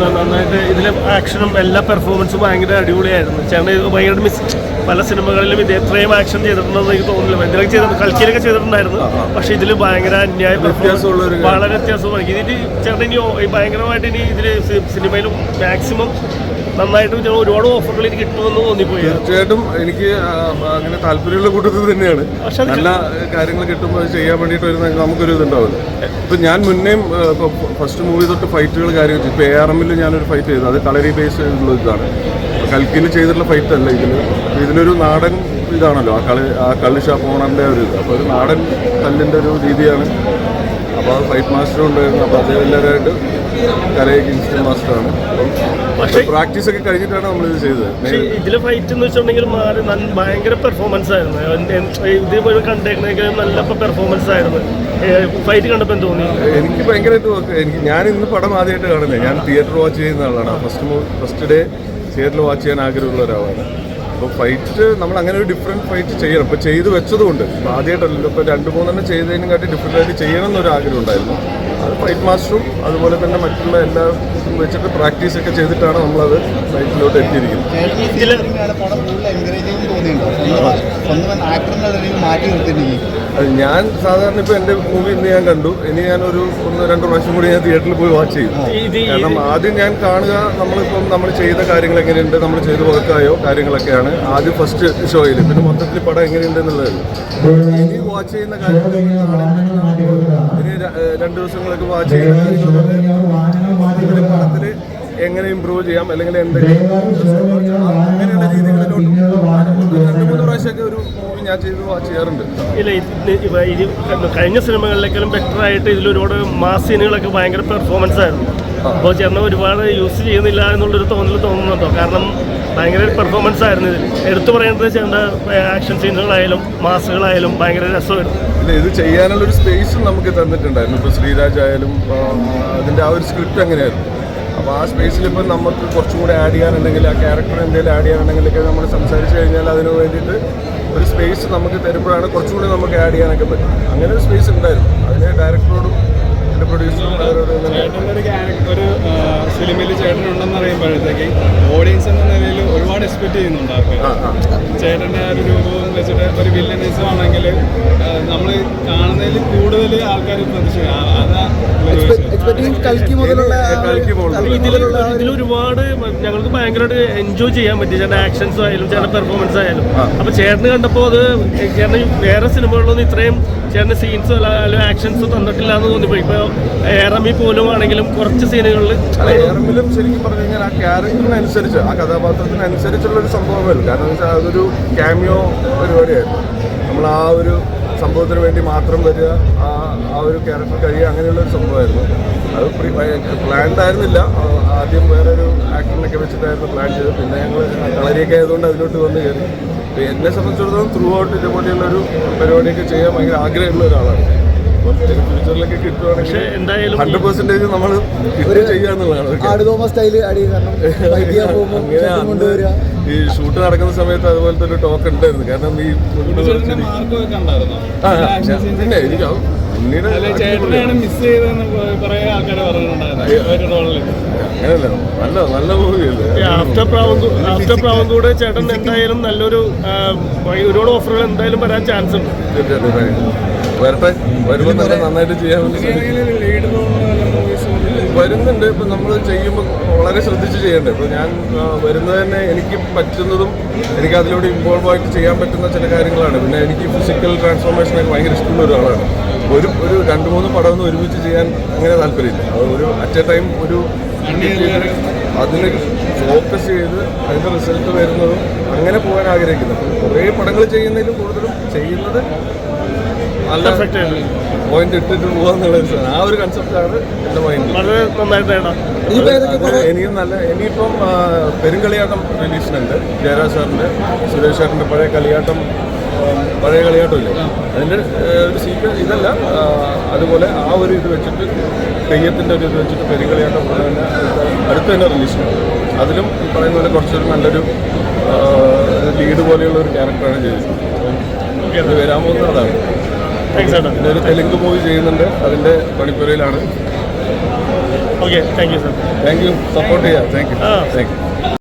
നന്നായിട്ട് ഇതിലെ ആക്ഷനും എല്ലാ പെർഫോമൻസും ഭയങ്കര അടിപൊളിയായിരുന്നു. ചേട്ടൻ ഭയങ്കര മിസ് പല സിനിമകളിലും ഇത് എത്രയും ആക്ഷൻ ചെയ്തിട്ടുണ്ടെന്ന് എനിക്ക് തോന്നുന്നില്ല. എന്തെങ്കിലും ചെയ്തിട്ടുണ്ട് കളിക്കലൊക്കെ ചെയ്തിട്ടുണ്ടായിരുന്നു. പക്ഷേ ഇതിൽ ഭയങ്കര അന്യായ വളരെ വ്യത്യാസമാണ്. ഇതിന് ചേട്ടൻ ഇനി ഈ ഭയങ്കരമായിട്ട് ഇനി ഇതിൽ സിനിമയിൽ മാക്സിമം നന്നായിട്ട് ഒരുപാട് ഓഫറുകൾ എനിക്ക് കിട്ടുമെന്ന് തോന്നിപ്പോയി. തീർച്ചയായിട്ടും എനിക്ക് അങ്ങനെ താല്പര്യമുള്ള കൂട്ടത്തിൽ തന്നെയാണ്. നല്ല കാര്യങ്ങൾ കിട്ടുമ്പോൾ ചെയ്യാൻ വേണ്ടിയിട്ട് വരുന്ന നമുക്കൊരു ഇതുണ്ടാവില്ല. ഇപ്പം ഞാൻ മുന്നേയും ഫസ്റ്റ് മൂവി തൊട്ട് ഫൈറ്റുകൾ കാര്യങ്ങൾ ഇപ്പോൾ എ ആർ എമ്മിൽ ഞാനൊരു ഫൈറ്റ് ചെയ്തു. അത് കളരി ബേസ് ചെയ്തിട്ടുള്ള ഇതാണ്. കൽക്കിയിൽ ചെയ്തിട്ടുള്ള ഫൈറ്റ് അല്ല ഇതിൽ ഇതിലൊരു നാടൻ ഇതാണല്ലോ ആ കളി ആ കള്ളി ഷാപ്പ് ഓണറിന്റെ ഒരു ഇത്. അപ്പോൾ ഒരു നാടൻ കല്ലിന്റെ ഒരു രീതിയാണ്. അപ്പോൾ ഫൈറ്റ് മാസ്റ്റർ ഉണ്ടായിരുന്നു. അപ്പോൾ അദ്ദേഹം എല്ലാവരുമായിട്ട് കലയെ ഇൻസ്റ്റന്റ് മാസ്റ്ററാണ്. പക്ഷേ പ്രാക്ടീസ് ഒക്കെ കഴിഞ്ഞിട്ടാണ് നമ്മൾ ഇത് ചെയ്തത് ഇതിലെ ഫൈറ്റ് എന്ന് വെച്ചിട്ടുണ്ടെങ്കിൽ ഭയങ്കര പെർഫോമൻസ് ആയിരുന്നു. ഇതേപോലെ കണ്ടേക്കണെങ്കിലും നല്ല പെർഫോമൻസ് ആയിരുന്നു. ഫൈറ്റ് കണ്ടപ്പോൾ എന്ത് തോന്നി? എനിക്ക് ഭയങ്കരമായിട്ട് എനിക്ക് ഞാൻ ഇന്ന് പടം ആദ്യമായിട്ട് കാണുന്നത്. ഞാൻ തിയേറ്റർ വാച്ച് ചെയ്യുന്ന ആളാണ്. ഫസ്റ്റ് ഫസ്റ്റ് ഡേ തിയേറ്ററിൽ വാച്ച് ചെയ്യാൻ ആഗ്രഹമുള്ള ഒരാളാണ്. അപ്പോൾ ഫൈറ്റ് നമ്മൾ അങ്ങനെ ഒരു ഡിഫറെന്റ് ഫൈറ്റ് ചെയ്യണം. ഇപ്പോൾ ചെയ്ത് വെച്ചതുകൊണ്ട്. ആദ്യമായിട്ടല്ലോ ഇപ്പോൾ രണ്ട് മൂന്നെണ്ണം ചെയ്തതിനും കാട്ടി ഡിഫറെന്റ് ആയിട്ട് ചെയ്യണം എന്നൊരു ആഗ്രഹം ഉണ്ടായിരുന്നു. ഫൈറ്റ് മാസ്റ്ററും അതുപോലെ തന്നെ മറ്റുള്ള എല്ലാ വെച്ചിട്ട് പ്രാക്ടീസ് ഒക്കെ ചെയ്തിട്ടാണ് നമ്മളത് ഫൈറ്റിലോട്ട് എത്തിയിരിക്കുന്നത്. ഞാൻ സാധാരണ ഇപ്പോൾ എന്റെ മൂവി ഇന്ന് ഞാൻ കണ്ടു. ഇനി ഞാനൊരു ഒന്ന് രണ്ട് പ്രാവശ്യം കൂടി ഞാൻ തിയേറ്ററിൽ പോയി വാച്ച് ചെയ്യും. കാരണം ആദ്യം ഞാൻ കാണുക നമ്മളിപ്പം നമ്മൾ ചെയ്ത കാര്യങ്ങൾ എങ്ങനെയുണ്ട് നമ്മൾ ചെയ്ത് വർക്കായോ കാര്യങ്ങളൊക്കെയാണ് ആദ്യം ഫസ്റ്റ് ഷോയിൽ പിന്നെ മൊത്തത്തിൽ പടം എങ്ങനെയുണ്ട് എന്നുള്ളത്. ഇനി വാച്ച് ചെയ്യുന്ന കാര്യങ്ങൾ ഇനി രണ്ട് ഏഹ് ദിവസങ്ങളൊക്കെ വാച്ച് ചെയ്യുന്നത് പടത്തിൽ എങ്ങനെ ഇമ്പ്രൂവ് ചെയ്യാം അല്ലെങ്കിൽ എന്തെങ്കിലും അങ്ങനെയുള്ള രീതികളിലോട്ട് രണ്ട് മൂന്ന് പ്രാവശ്യമൊക്കെ ഒരു മൂവി ഞാൻ ചെയ്ത് വാച്ച് ചെയ്യാറുണ്ട്. ഇല്ല ഇത് കഴിഞ്ഞ സിനിമകളിലേക്കാളും ബെറ്റർ ആയിട്ട് ഇതിൽ ഒരുപാട് മാസ് സീനുകളൊക്കെ ഭയങ്കര പെർഫോമൻസ് ആയിരുന്നു. അപ്പോൾ ചേർന്ന ഒരുപാട് യൂസ് ചെയ്യുന്നില്ല എന്നുള്ളൊരു തോന്നൽ തോന്നുന്നുണ്ടോ? കാരണം ഭയങ്കര പെർഫോമൻസ് ആയിരുന്നു ഇതിൽ എടുത്തു പറയേണ്ടത് ചേട്ടന്റെ ആക്ഷൻ സീനുകളായാലും മാസുകളായാലും ഭയങ്കര രസമായിരുന്നു. ഇല്ല ഇത് ചെയ്യാനുള്ള ഒരു സ്പേസും നമുക്ക് തന്നിട്ടുണ്ടായിരുന്നു. ഇപ്പോൾ ശ്രീരാജ് ആയാലും അതിന്റെ ആ ഒരു സ്ക്രിപ്റ്റ് അങ്ങനെയായിരുന്നു. അപ്പോൾ ആ സ്പേസിൽ ഇപ്പം നമുക്ക് കുറച്ചും കൂടെ ആഡ് ചെയ്യാനുണ്ടെങ്കിൽ ആ ക്യാരക്ടർ എന്തെങ്കിലും ആഡ് ചെയ്യാനുണ്ടെങ്കിലൊക്കെ നമ്മൾ സംസാരിച്ച് കഴിഞ്ഞാൽ അതിന് വേണ്ടിയിട്ട് ഒരു സ്പേസ് നമുക്ക് തരുമ്പോഴാണ് കുറച്ചും കൂടി നമുക്ക് ആഡ് ചെയ്യാനൊക്കെ പറ്റും. അങ്ങനെ ഒരു സ്പേസ് ഉണ്ടായിരുന്നു. അതിന് ഡയറക്ടറോടും എന്റെ പ്രൊഡ്യൂസറും ഒരു ഫിലിമിൽ ചേട്ടനുണ്ടെന്ന് നിലയിൽ എക്സ്പെക്ട് ചെയ്യുന്നുണ്ട് ചേട്ടന്റെ ആ ഒരു രൂപവും വെച്ചിട്ട് ഒരു വില്ലനിസം ആണെങ്കിൽ നമ്മൾ കാണുന്നതിൽ കൂടുതൽ ആൾക്കാർ ഇതിൽ ഒരുപാട് ഞങ്ങൾക്ക് ഭയങ്കരമായിട്ട് എൻജോയ് ചെയ്യാൻ പറ്റി. ചേട്ടന്റെ ആക്ഷൻസ് ആയാലും ചേട്ടന്റെ പെർഫോമൻസ് ആയാലും. അപ്പൊ ചേട്ടന് കണ്ടപ്പോൾ അത് ചേട്ടന് വേറെ സിനിമകളിലൊന്നും ഇത്രയും ചേട്ടന് സീൻസോ അല്ല ആക്ഷൻസ് തന്നിട്ടില്ല എന്ന് തോന്നിപ്പോയി. ഇപ്പൊ ഏറമി പോലും ആണെങ്കിലും കുറച്ച് സീനുകളിൽ ഏറമിലും ശരിക്കും പറഞ്ഞു കഴിഞ്ഞാൽ ആ ക്യാരക്ടറിനനുസരിച്ച് ആ കഥാപാത്രത്തിനനുസരിച്ചുള്ള ഒരു സംഭവമായിരുന്നു കാരണം വെച്ചാൽ അതൊരു ക്യാമിയോ പരിപാടിയായിരുന്നു. നമ്മൾ ആ ഒരു സംഭവത്തിന് വേണ്ടി മാത്രം വരിക ആ ആ ഒരു ക്യാരക്ടർ കഴിയുക അങ്ങനെയുള്ള ഒരു സംഭവമായിരുന്നു. അത് പ്ലാൻഡ് ആയിരുന്നില്ല. ആദ്യം വേറൊരു ആക്ടറിനൊക്കെ വെച്ചിട്ടായിരുന്നു പ്ലാൻ ചെയ്തത്. പിന്നെ ഞങ്ങൾ കളരിയൊക്കെ ആയതുകൊണ്ട് അതിലോട്ട് വന്ന് കയറി. എന്നെ സംബന്ധിച്ചിടത്തോളം ത്രൂ ഔട്ട് ഇതുപോലെയുള്ള ഒരു പരിപാടിയൊക്കെ ചെയ്യാൻ ഭയങ്കര ആഗ്രഹമുള്ള ഒരാളാണ്. പക്ഷേ എന്തായാലും ഹൺഡ്രഡ് പെർസെന്റേജ് നമ്മൾ കിട്ടും ചെയ്യാന്നുള്ളതാണ് ആട് തോമസ് സ്റ്റൈൽ അടി കാരണം ഈ ഷൂട്ട് നടക്കുന്ന സമയത്ത് അതുപോലത്തെ ഒരു ടോക്ക് ഉണ്ടായിരുന്നു. കാരണം ഈ പിന്നെ എനിക്ക് പിന്നീട് അങ്ങനെയല്ല നല്ല നല്ല മൂവിയല്ലേ ആഫ്റ്റർ ആഫ്റ്റർ ചേട്ടൻ എന്തായാലും നല്ലൊരു ഒരുപാട് ഓഫറുകൾ എന്തായാലും വരാൻ ചാൻസ് ഉണ്ട്. തീർച്ചയായിട്ടും. വരട്ടെ. വരുമ്പോൾ നന്നായിട്ട് ചെയ്യാൻ വരുന്നുണ്ട്. ഇപ്പം നമ്മൾ ചെയ്യുമ്പോൾ വളരെ ശ്രദ്ധിച്ച് ചെയ്യേണ്ടത് ഇപ്പോൾ ഞാൻ വരുന്നത് തന്നെ എനിക്ക് പറ്റുന്നതും എനിക്ക് അതിലൂടെ ഇൻവോൾവ് ആയിട്ട് ചെയ്യാൻ പറ്റുന്ന ചില കാര്യങ്ങളാണ്. പിന്നെ എനിക്ക് ഫിസിക്കൽ ട്രാൻസ്ഫോർമേഷനൊക്കെ ഭയങ്കര ഇഷ്ടമുള്ള ഒരാളാണ്. ഒരു ഒരു രണ്ട് മൂന്ന് പടമൊന്നും ഒരുമിച്ച് ചെയ്യാൻ അങ്ങനെ താല്പര്യമില്ല. അത് ഒരു അറ്റ് എ ടൈം ഒരു അതിന് ഫോക്കസ് ചെയ്ത് അതിന്റെ റിസൾട്ട് വരുന്നതും അങ്ങനെ പോകാൻ ആഗ്രഹിക്കുന്നു. കുറേ പടങ്ങൾ ചെയ്യുന്നതിലും കൂടുതലും ചെയ്യുന്നത് നല്ല. പോയിന്റ് ഇട്ടിട്ട് പോകാന്നുള്ള ഒരു സാധനം. ആ ഒരു കൺസെപ്റ്റാണ് എന്റെ മൈൻഡ് വളരെ നന്നായിട്ട് എനിക്കും ഇനിയും നല്ല ഇനിയിപ്പം പെരുങ്കളിയാട്ടം റിലീസിനുണ്ട് ജയരാജ് സാറിന്റെ സുരേഷ് സാറിന്റെ പഴയ കളിയാട്ടം പഴയ കളിയാട്ടമില്ലേ? അതിന്റെ അതിന്റെ ഒരു സീക്വൻസ് ഇതല്ല. അതുപോലെ ആ ഒരു ഇത് വെച്ചിട്ട് തെയ്യത്തിന്റെ ഒരു ഇത് വെച്ചിട്ട് പെരുങ്കളിയാട്ടം പോലെ തന്നെ അടുത്ത് തന്നെ റിലീസിനുണ്ട് അതിലും ഈ പറയുന്ന പോലെ കുറച്ചൊരു നല്ലൊരു ലീഡ് പോലെയുള്ള ഒരു ക്യാരക്ടറാണ് ചെയ്തിട്ടുള്ളത് അത് വരാൻ പോകുന്നത് അതാണ് താങ്ക്സ് ചേട്ടാ പിന്നെ ഒരു തെലുങ്ക് മൂവി ചെയ്യുന്നുണ്ട്. അതിന്റെ പണിപ്പുരയിലാണ്. Okay thank you sir thank you support ചെയ്യാം. Thank you thank you